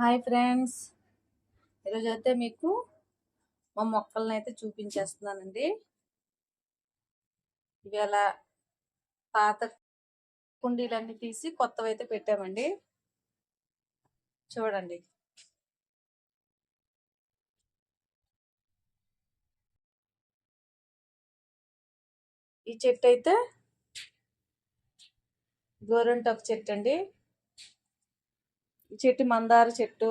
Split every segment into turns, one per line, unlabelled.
Hi friends. ఈరోజు అయితే మీకు మా మొక్కలను అయితే చూపించేస్తున్నానండి. ఇవాళ పాత కుండీలన్నీ తీసి కొత్తవి అయితే పెట్టామండి. చూడండి. ఈ చెట్టు అయితే గోరంటాకు చెట్టు అండి. చెట్టు మందార చెట్టు.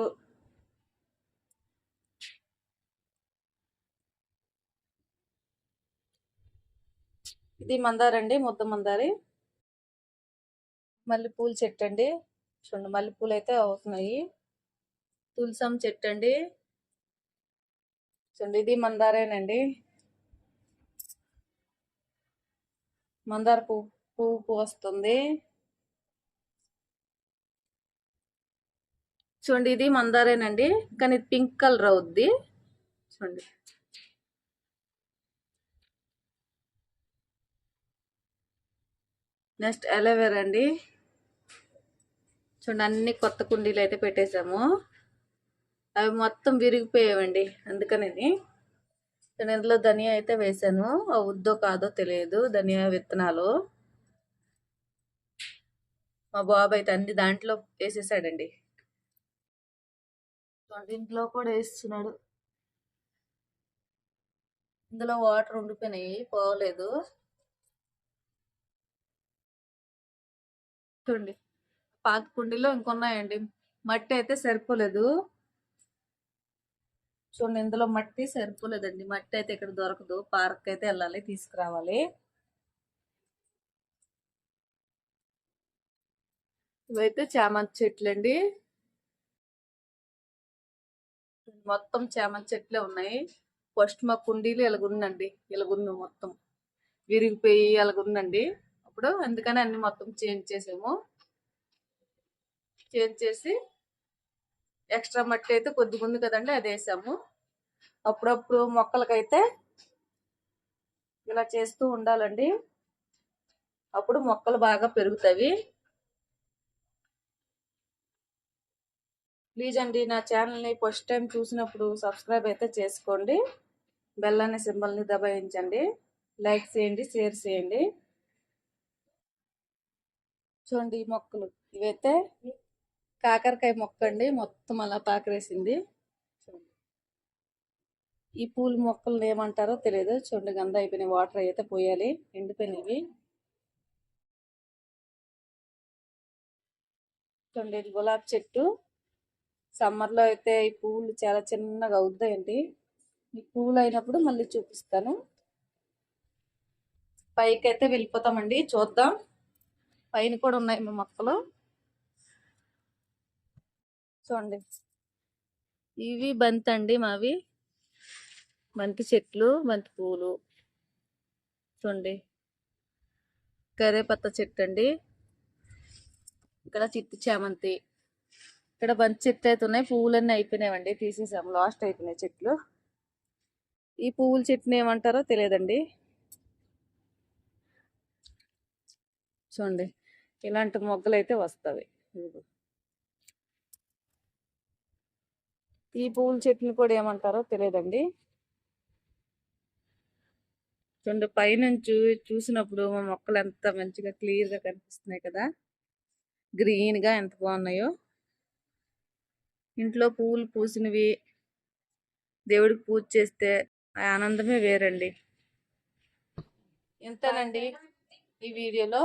ఇది మందారండి ముద్ద మందారి. మల్లెపూల చెట్టు అండి. చూడండి మల్లెపూలు అయితే అవుతున్నాయి. తులసం చెట్టు అండి. చూడండి ఇది మందారేనండి. మందార పువ్వు పువ్వు వస్తుంది. చూడండి ఇది మందారేనండి కానీ పింక్ కలర్ అవుద్ది. చూడండి. నెక్స్ట్ అలోవేరా అండి. చూడండి అన్ని కొత్త కుండీలు అయితే పెట్టేశాము అవి మొత్తం విరిగిపోయావండి అందుకని నేను ఇందులో ధనియా అయితే వేసాను. అవుద్దో కాదో తెలియదు ధనియా విత్తనాలు. మా బాబు అయితే అన్ని దాంట్లో వేసేసాడండి. ఇంట్లో కూడా వేస్తున్నాడు ఇందులో వాటర్ ఉండిపోయినాయి పోలేదు. చూడండి పాత కుండీలో ఇంకొన్నాయండి. మట్టి అయితే సరిపోలేదు. చూడండి ఇందులో మట్టి సరిపోలేదండి. మట్టి అయితే ఇక్కడ దొరకదు. పార్క్ అయితే వెళ్ళాలి తీసుకురావాలి. ఇవైతే చామంతి చెట్లు అండి మొత్తం చేమ చెట్లే ఉన్నాయి. ఫస్ట్ మా కుండీలు ఎలాగుందండి. ఎలాగుంది మొత్తం. విరిగిపోయి ఎలాగుందండి. అప్పుడు అందుకని అన్ని మొత్తం చేంజ్ చేసాము. చేంజ్ చేసి ఎక్స్ట్రా మట్టి అయితే కొద్దిగా ఉంది కదండి అది వేసాము. అప్పుడప్పుడు మొక్కలకైతే ఇలా చేస్తూ ఉండాలండి. అప్పుడు మొక్కలు బాగా పెరుగుతాయి. ప్లీజ్ అండి నా ఛానల్ని ఫస్ట్ టైం చూసినప్పుడు సబ్స్క్రైబ్ అయితే చేసుకోండి. బెల్ అనే సింబల్ని దబాయించండి. లైక్ చేయండి షేర్ చేయండి. చూడండి ఈ మొక్కలు. ఇవైతే కాకరకాయ మొక్క అండి. మొత్తం అలా పాకరేసింది. ఈ పూల మొక్కలు ఏమంటారో తెలియదు చూడండి గంధ అయిపోయినాయి. వాటర్ అయితే పోయాలి. ఎండిపోయినవి. చూడండి గులాబీ చెట్టు. సమ్మర్లో అయితే ఈ పువ్వులు చాలా చిన్నగా అవుతాయండి ఈ పువ్వులు అయినప్పుడు మళ్ళీ చూపిస్తాను. పైకి అయితే వెళ్ళిపోతామండి చూద్దాం. పైన కూడా ఉన్నాయి మా మొక్కలు. చూడండి. ఇవి బంతి అండి మావి. బంతి చెట్లు బంతి పువ్వులు చూడండి. కరేపత్త చెట్టు అండి. ఇక్కడ చిట్టి చామంతి. ఇక్కడ బంతి చెట్లు అయితే ఉన్నాయి. పువ్వులన్నీ అయిపోయినాయండి. తీసేసాం. లాస్ట్ అయిపోయినాయి చెట్లు. ఈ పువ్వుల చెట్టుని ఏమంటారో తెలియదండి. చూడండి. ఇలాంటి మొగ్గలు అయితే వస్తాయి ఈ పువ్వుల చెట్టుని కూడా ఏమంటారో తెలియదండి. చూడండి. పైనుంచి చూసినప్పుడు మా మొక్కలు ఎంత మంచిగా క్లియర్గా కనిపిస్తున్నాయి కదా. గ్రీన్గా ఎంత బాగున్నాయో. ఇంట్లో పువ్వులు పూసినవి దేవుడికి పూజ చేస్తే ఆనందమే వేరండి. ఇంతనండి ఈ వీడియోలో.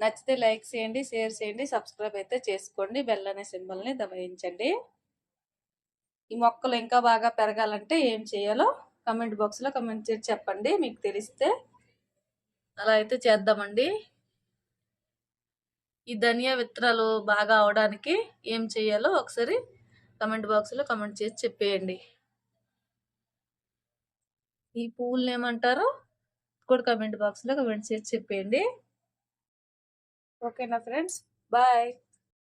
నచ్చితే లైక్ చేయండి షేర్ చేయండి సబ్స్క్రైబ్ అయితే చేసుకోండి. బెల్ అనే సింబల్ని దబాయించండి ఈ మొక్కలు ఇంకా బాగా పెరగాలంటే ఏం చేయాలో కమెంట్ బాక్స్లో కమెంట్ చేసి చెప్పండి మీకు తెలిస్తే. అలా అయితే చేద్దామండి. ఈ ధనియా విత్తనాలు బాగా అవడానికి ఏం చేయాలో ఒకసారి కమెంట్ బాక్స్లో కమెంట్ చేసి చెప్పేయండి. ఈ పువ్వులను ఏమంటారో కూడా కమెంట్ బాక్స్లో కమెంట్ చేసి చెప్పేయండి. ఓకేనా ఫ్రెండ్స్ బాయ్